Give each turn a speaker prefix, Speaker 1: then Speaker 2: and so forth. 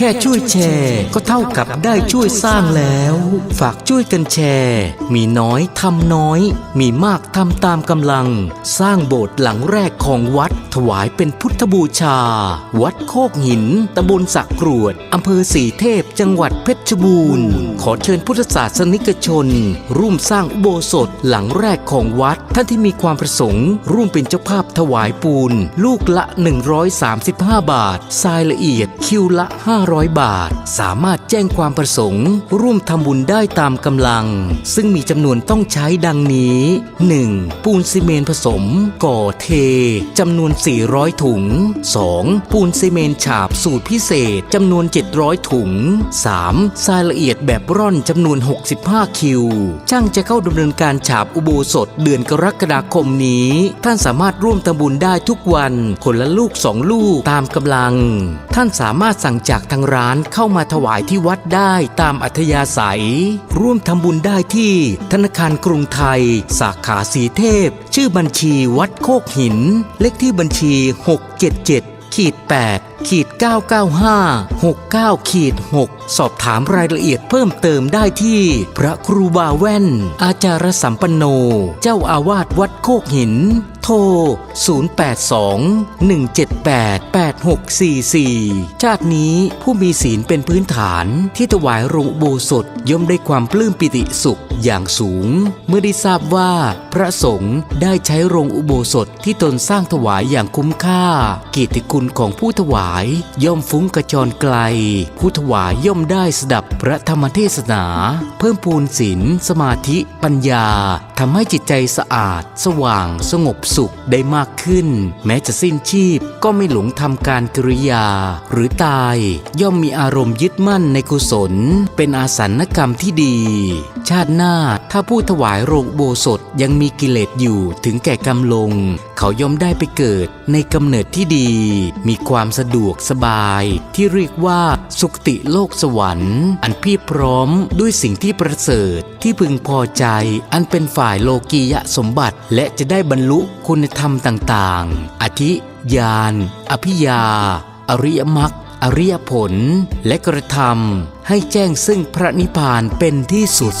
Speaker 1: ค่ช่วยแชร์ก็เท่ากับได้ช่วยสร้างแล้ว ฝากช่วยกันแชร์ มีน้อยทำน้อย มีมากทำตามกำลัง สร้างโบสถ์หลังแรกของวัด ถวายเป็นพุทธบูชา วัดโคกหินตำบลสักกรวดอำเภอสีเทพจังหวัดเพชรบูรณ์ ขอเชิญพุทธศาสนิกชน ร่วมสร้างอุโบสถหลังแรกของวัด ท่านที่มีความประสงค์ ร่วมเป็นเจ้าภาพถวายปูน ลูกละ 135 บาททรายละเอียดคิวละ 500 บาท สามารถแจ้งความประสงค์ ร่วมทำบุญได้ตามกำลัง ซึ่งมีจำนวนต้องใช้ดังนี้ 1. ปูนซีเมนผสม ก่อเทจำนวน400 ถุง 2. ปูนซีเมนฉาบสูตรพิเศษจำนวน 700 ถุง 3. ทรายละเอียดแบบร่อนจำนวน 65 คิว ช่างจะเข้าดำเนินการฉาบอุโบสถเดือนกรกฎาคมนี้ ท่านสามารถร่วมทำบุญได้ทุกวัน คนละลูกสองลูกตามกำลัง ท่านสามารถสั่งจากทางร้านเข้ามาถวายที่วัดได้ตามอัธยาศัย ร่วมทำบุญได้ที่ธนาคารกรุงไทย สาขาสีเทพ ชื่อบัญชีวัดโคกหิน เลขที่บัญชี 677ขีด8ขีด995 69ขีด6สอบถามรายละเอียดเพิ่มเติมได้ที่ พระครูบาแว่น อาจารสัมปันโน เจ้าอาวาสวัดโคกหิน โทร 082 178 8644 ชาตินี้ผู้มีศีลเป็นพื้นฐานที่ถวายโรงโบสถย่อมได้ความปลื้มปิติสุข อย่างสูง เมื่อได้ทราบว่า พระสงฆ์ได้ใช้โรงอุโบสถที่ตนสร้างถวายอย่างคุ้มค่า กิตติคุณของผู้ถวาย ย่อมฟุ้งกระจรไกล ผู้ถวายย่อมได้สดับพระธรรมเทศนา เพิ่มพูนศีลสมาธิปัญญาทำให้จิตใจสะอาด สว่าง สงบสุขได้มากขึ้น แม้จะสิ้นชีพก็ไม่หลงทำการกริยา หรือตาย ย่อมมีอารมณ์ยึดมั่นในกุศล เป็นอาสันกรรมที่ดี ชาติหน้าถ้าผู้ถวายโรงโบสถยังมีกิเลสอยู่ถึงแก่กรรมลง เขาย่อมได้ไปเกิดในกำเนิดที่ดี มีความสะดวกสบาย ที่เรียกว่าสุคติโลกสวรรค์ อันเพียบพร้อมด้วยสิ่งที่ประเสริฐที่พึงพอใจ อันเป็นฝ่ายโลกียะสมบัติ และจะได้บรรลุคุณธรรมต่างๆอาทิญาณอภิญา อริยมรรคอริยผลและกระทำให้แจ้งซึ่งพระนิพพานเป็นที่สุด